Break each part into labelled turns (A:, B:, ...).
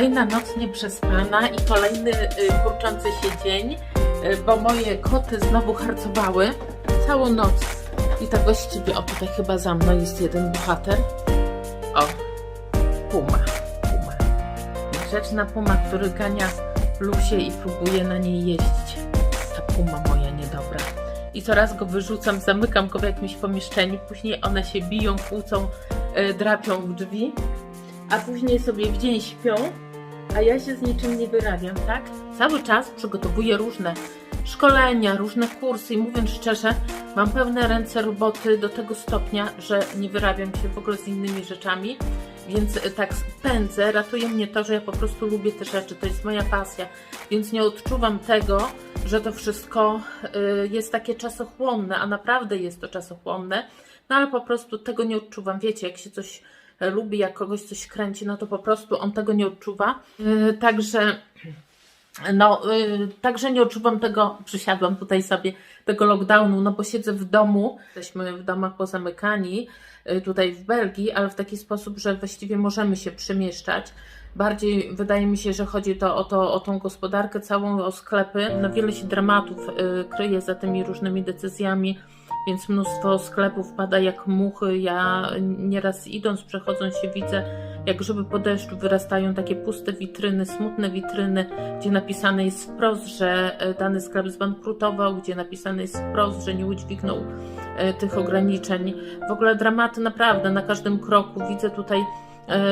A: Kolejna noc nieprzespana i kolejny y, kurczący się dzień, y, bo moje koty znowu harcowały całą noc. I tak właściwie, o tutaj chyba za mną jest jeden bohater. O, puma, puma. Grzeczna puma, który gania Lusię i próbuje na niej jeździć. Ta puma moja niedobra. I coraz go wyrzucam, zamykam go w jakimś pomieszczeniu, później one się biją, kłócą, y, drapią w drzwi a później sobie w dzień śpią, a ja się z niczym nie wyrabiam, tak? Cały czas przygotowuję różne szkolenia, różne kursy i mówiąc szczerze, mam pełne ręce roboty do tego stopnia, że nie wyrabiam się w ogóle z innymi rzeczami, więc e, tak pędzę, ratuje mnie to, że ja po prostu lubię te rzeczy, to jest moja pasja, więc nie odczuwam tego, że to wszystko y, jest takie czasochłonne, a naprawdę jest to czasochłonne, no ale po prostu tego nie odczuwam. Wiecie, jak się coś e, lubi, jak kogoś coś kręci, no to po prostu on tego nie odczuwa. Y, Także no, y, także nie odczuwam tego, przysiadłam tutaj sobie tego lockdownu, no bo siedzę w domu, jesteśmy w domach pozamykani, y, tutaj w Belgii, ale w taki sposób, że właściwie możemy się przemieszczać. Bardziej wydaje mi się, że chodzi to o, to, o tą gospodarkę całą, o sklepy. No wiele się dramatów kryje za tymi różnymi decyzjami, więc mnóstwo sklepów pada jak muchy. Ja nieraz idąc, przechodząc się widzę, jak grzyby po deszczu wyrastają takie puste witryny, smutne witryny, gdzie napisane jest wprost, że e, dany sklep zbankrutował, gdzie napisane jest wprost, że nie udźwignął e, tych ograniczeń. W ogóle dramaty naprawdę na każdym kroku. Widzę tutaj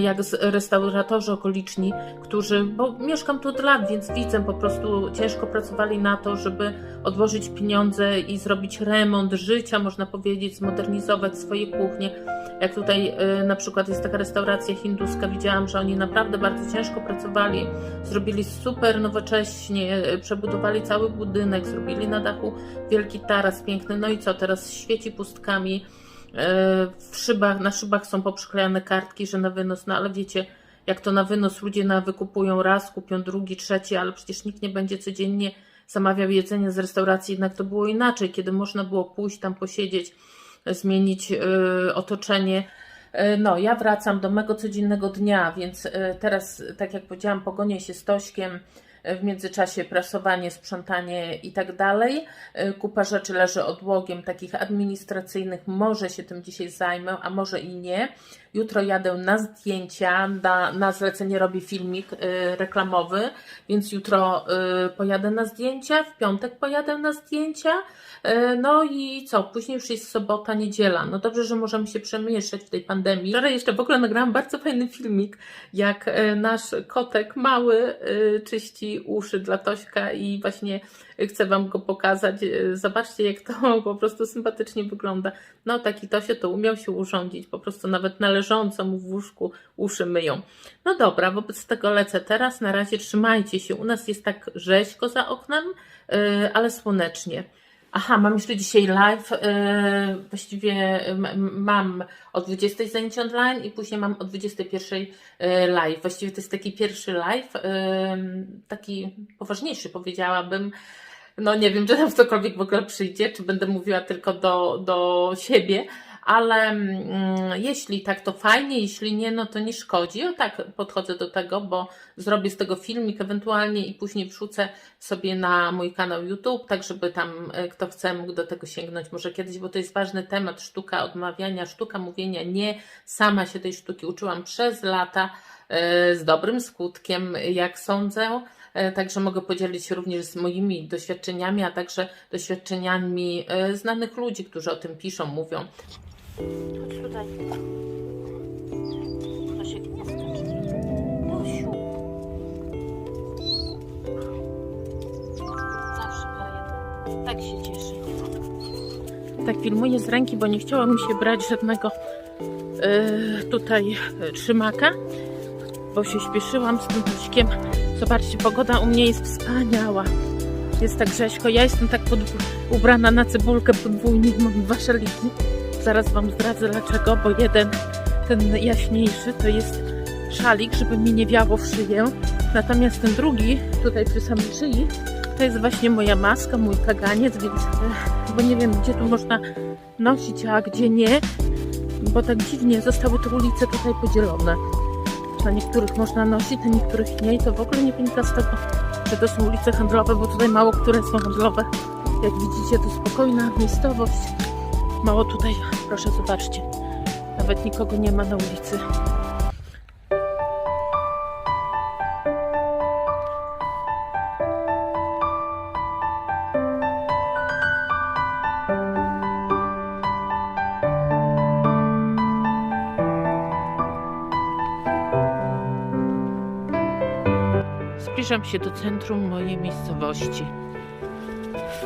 A: jak z- restauratorzy okoliczni, którzy, bo mieszkam tu od lat, więc widzę, po prostu ciężko pracowali na to, żeby odłożyć pieniądze i zrobić remont życia, można powiedzieć, zmodernizować swoje kuchnie. Jak tutaj y, na przykład jest taka restauracja hinduska, widziałam, że oni naprawdę bardzo ciężko pracowali, zrobili super nowocześnie, y, przebudowali cały budynek, zrobili na dachu wielki taras piękny, no i co, teraz świeci pustkami, w szybach, na szybach są poprzyklejane kartki, że na wynos, no ale wiecie, jak to na wynos ludzie na wykupują raz, kupią drugi, trzeci, ale przecież nikt nie będzie codziennie zamawiał jedzenia z restauracji, jednak to było inaczej, kiedy można było pójść tam posiedzieć, zmienić y, otoczenie. No, ja wracam do mego codziennego dnia, więc teraz, tak jak powiedziałam, pogonię się z Tośkiem, w międzyczasie prasowanie, sprzątanie i tak dalej. Y, Kupa rzeczy leży odłogiem, takich administracyjnych. Może się tym dzisiaj zajmę, a może i nie. Jutro jadę na zdjęcia, na, na zlecenie robię filmik y, reklamowy, więc jutro y, pojadę na zdjęcia, w piątek pojadę na zdjęcia. Y, no i co? Później już jest sobota, niedziela. No dobrze, że możemy się przemieszczać w tej pandemii. Wczoraj jeszcze w ogóle nagrałam bardzo fajny filmik, jak nasz kotek mały y, uszy dla Tośka i właśnie chcę Wam go pokazać. Y, Zobaczcie, jak to po prostu sympatycznie wygląda. No taki Tosio to umiał się urządzić, po prostu nawet na leżąco mu w łóżku uszy myją. No dobra, wobec tego lecę teraz. Na razie trzymajcie się. U nas jest tak rzeźko za oknem, y, ale słonecznie. Aha, mam jeszcze dzisiaj live. y, Właściwie m- mam o 20 zajęcia online i później mam o 21 y, live. Właściwie to jest taki pierwszy live, taki poważniejszy powiedziałabym. No nie wiem, czy tam cokolwiek w ogóle przyjdzie, czy będę mówiła tylko do, do siebie, ale mm, jeśli tak, to fajnie, jeśli nie, no to nie szkodzi. O tak podchodzę do tego, bo zrobię z tego filmik ewentualnie i później wrzucę sobie na mój kanał YouTube, tak żeby tam e, kto chce mógł do tego sięgnąć może kiedyś, bo to jest ważny temat, sztuka odmawiania, sztuka mówienia nie. Sama się tej sztuki uczyłam przez lata e, z dobrym skutkiem, jak sądzę. E, Także mogę podzielić się również z moimi doświadczeniami, a także doświadczeniami znanych ludzi, którzy o tym piszą, mówią. Chodź tutaj. Tosiek, nie skacz. Tosiu. Zawsze daje. Tak się cieszy. Tak filmuję z ręki, bo nie chciało mi się brać żadnego e, tutaj e, trzymaka, bo się śpieszyłam z tym Tośkiem. Zobaczcie, pogoda u mnie jest wspaniała. Jest tak rzeźko. Ja jestem tak ubrana na cebulkę podwójnie. Mam dwa szaliki. Zaraz Wam zdradzę dlaczego, bo jeden, ten jaśniejszy, to jest szalik, żeby mi nie wiało w szyję. Natomiast ten drugi, tutaj przy samej szyi, to jest właśnie moja maska, mój kaganiec, więc e, bo nie wiem, gdzie tu można nosić, a gdzie nie, bo tak dziwnie zostały te ulice tutaj podzielone. Na niektórych można nosić, na niektórych nie i to w ogóle nie wynika z tego, że to są ulice handlowe, bo tutaj mało które są handlowe. Jak widzicie, to spokojna miejscowość. Mało tutaj, proszę zobaczcie, nawet nikogo nie ma na ulicy. Zbliżam się do centrum mojej miejscowości.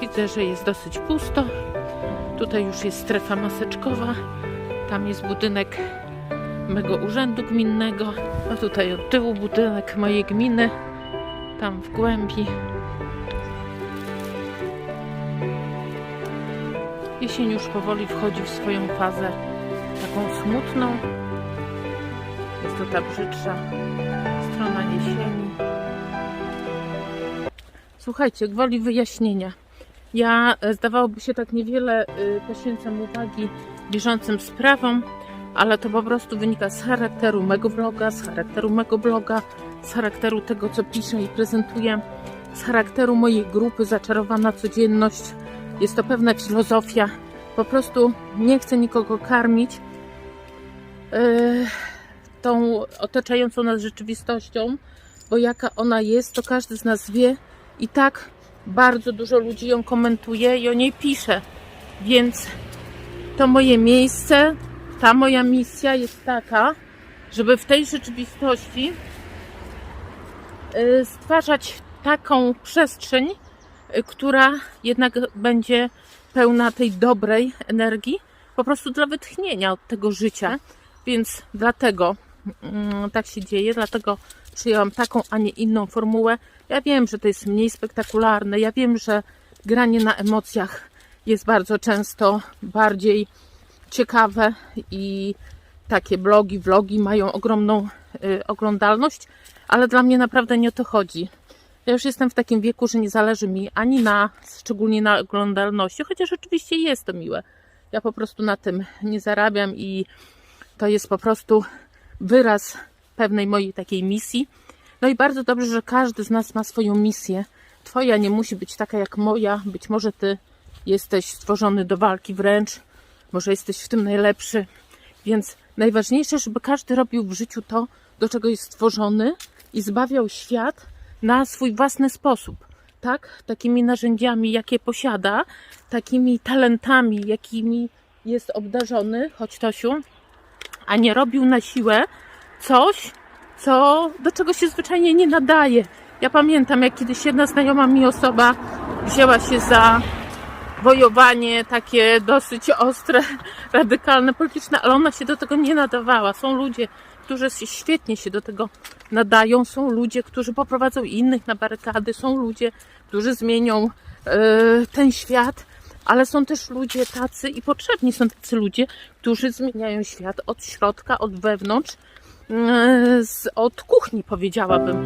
A: Widzę, że jest dosyć pusto. Tutaj już jest strefa maseczkowa. Tam jest budynek mego urzędu gminnego. A tutaj od tyłu budynek mojej gminy. Tam w głębi. Jesień już powoli wchodzi w swoją fazę taką smutną. Jest to ta brzydsza strona jesieni. Słuchajcie, gwoli wyjaśnienia. Ja e, zdawałoby się tak niewiele y, poświęcam uwagi bieżącym sprawom, ale to po prostu wynika z charakteru mego vloga, z charakteru mego bloga, z charakteru tego, co piszę i prezentuję, z charakteru mojej grupy Zaczarowana Codzienność. Jest to pewna filozofia. Po prostu nie chcę nikogo karmić yy, tą otaczającą nas rzeczywistością, bo jaka ona jest, to każdy z nas wie i tak bardzo dużo ludzi ją komentuje i o niej pisze. Więc to moje miejsce, ta moja misja jest taka, żeby w tej rzeczywistości y, stwarzać taką przestrzeń, y, która jednak będzie pełna tej dobrej energii, po prostu dla wytchnienia od tego życia. Więc dlatego mm, tak się dzieje, dlatego przyjęłam taką, a nie inną formułę. Ja wiem, że to jest mniej spektakularne, ja wiem, że granie na emocjach jest bardzo często bardziej ciekawe i takie blogi, vlogi mają ogromną y, oglądalność, ale dla mnie naprawdę nie o to chodzi. Ja już jestem w takim wieku, że nie zależy mi ani na, szczególnie na oglądalności, chociaż oczywiście jest to miłe. Ja po prostu na tym nie zarabiam i to jest po prostu wyraz pewnej mojej takiej misji. No i bardzo dobrze, że każdy z nas ma swoją misję. Twoja nie musi być taka jak moja. Być może ty jesteś stworzony do walki wręcz, może jesteś w tym najlepszy. Więc najważniejsze, żeby każdy robił w życiu to, do czego jest stworzony i zbawiał świat na swój własny sposób. Tak? Takimi narzędziami, jakie posiada, takimi talentami, jakimi jest obdarzony, choć Tosiu, a nie robił na siłę coś, co, do czego się zwyczajnie nie nadaje. Ja pamiętam, jak kiedyś jedna znajoma mi osoba wzięła się za wojowanie takie dosyć ostre, radykalne, polityczne, ale ona się do tego nie nadawała. Są ludzie, którzy świetnie się do tego nadają, są ludzie, którzy poprowadzą innych na barykady, są ludzie, którzy zmienią e, ten świat, ale są też ludzie tacy i potrzebni są tacy ludzie, którzy zmieniają świat od środka, od wewnątrz, z, od kuchni powiedziałabym.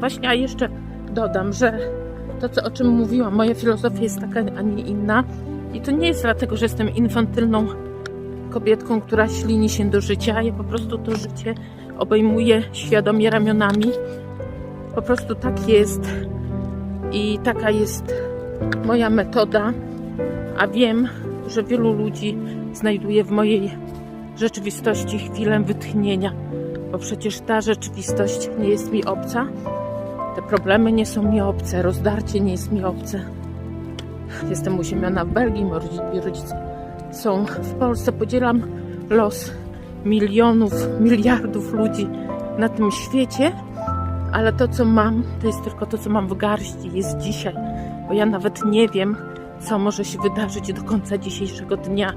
A: Właśnie, a jeszcze dodam, że to, co, o czym mówiłam, moja filozofia jest taka, a nie inna. I to nie jest dlatego, że jestem infantylną kobietką, która ślini się do życia. Ja po prostu to życie obejmuję świadomie ramionami. Po prostu tak jest i taka jest moja metoda. A wiem, że wielu ludzi znajduje w mojej rzeczywistości chwilę wytchnienia, bo przecież ta rzeczywistość nie jest mi obca. Te problemy nie są mi obce, rozdarcie nie jest mi obce. Jestem uziemiona w Belgii, moi rodzice są w Polsce. Podzielam los milionów, miliardów ludzi na tym świecie, ale to, co mam, to jest tylko to, co mam w garści, jest dzisiaj, bo ja nawet nie wiem, co może się wydarzyć do końca dzisiejszego dnia.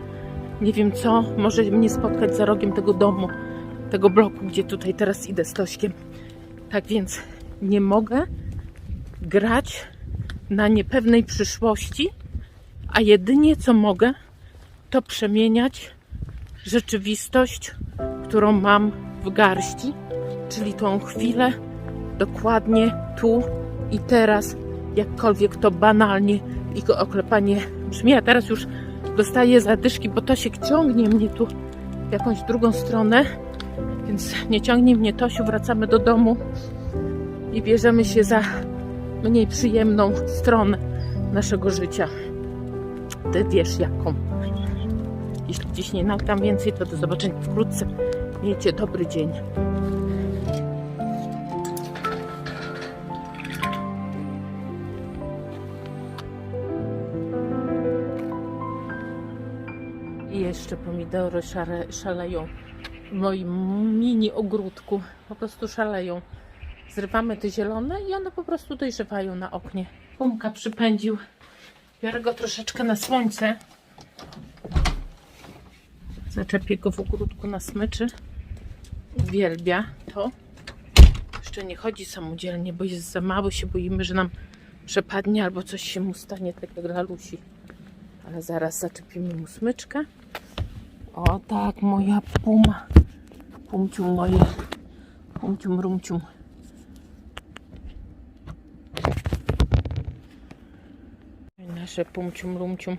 A: Nie wiem, co może mnie spotkać za rogiem tego domu, tego bloku, gdzie tutaj teraz idę z Tośkiem. Tak więc nie mogę grać na niepewnej przyszłości, a jedynie co mogę, to przemieniać rzeczywistość, którą mam w garści, czyli tą chwilę dokładnie tu i teraz, jakkolwiek to banalnie i go oklepanie brzmi. A teraz już dostaję zadyszki, bo Tosiek ciągnie mnie tu w jakąś drugą stronę, więc nie ciągnie mnie Tosiu, wracamy do domu i bierzemy się za mniej przyjemną stronę naszego życia. Ty wiesz jaką. Jeśli dziś nie nagram więcej, to do zobaczenia wkrótce. Miejcie dobry dzień. I jeszcze pomidory szare, szaleją w moim mini ogródku. Po prostu szaleją. Zrywamy te zielone i one po prostu dojrzewają na oknie. Pumka przypędził. Biorę go troszeczkę na słońce. Zaczepię go w ogródku na smyczy. Uwielbia to. Jeszcze nie chodzi samodzielnie, bo jest za mały. Się boimy, że nam przepadnie albo coś się mu stanie, tak jak dla Lusi. Ale zaraz zaczepimy mu smyczkę. O tak, moja puma. Pumcium moje. Pumcium rumcium. Nasze pumcium rumcium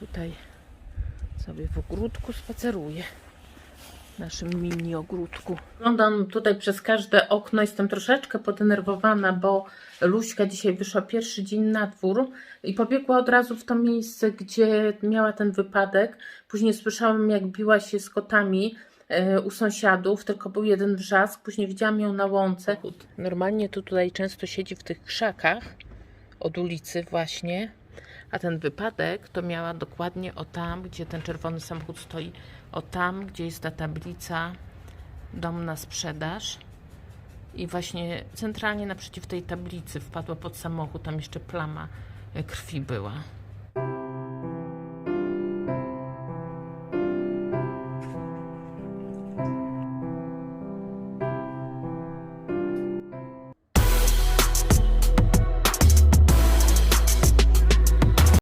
A: tutaj sobie w ogródku spaceruje. W naszym mini ogródku. Oglądam tutaj przez każde okno. Jestem troszeczkę podenerwowana, bo Luśka dzisiaj wyszła pierwszy dzień na dwór i pobiegła od razu w to miejsce, gdzie miała ten wypadek. Później słyszałam, jak biła się z kotami e, u sąsiadów, tylko był jeden wrzask. Później widziałam ją na łące. Normalnie tu tutaj często siedzi w tych krzakach od ulicy właśnie. A ten wypadek to miała dokładnie o tam, gdzie ten czerwony samochód stoi. O tam, gdzie jest ta tablica dom na sprzedaż. I właśnie centralnie naprzeciw tej tablicy wpadła pod samochód. Tam jeszcze plama e, krwi była.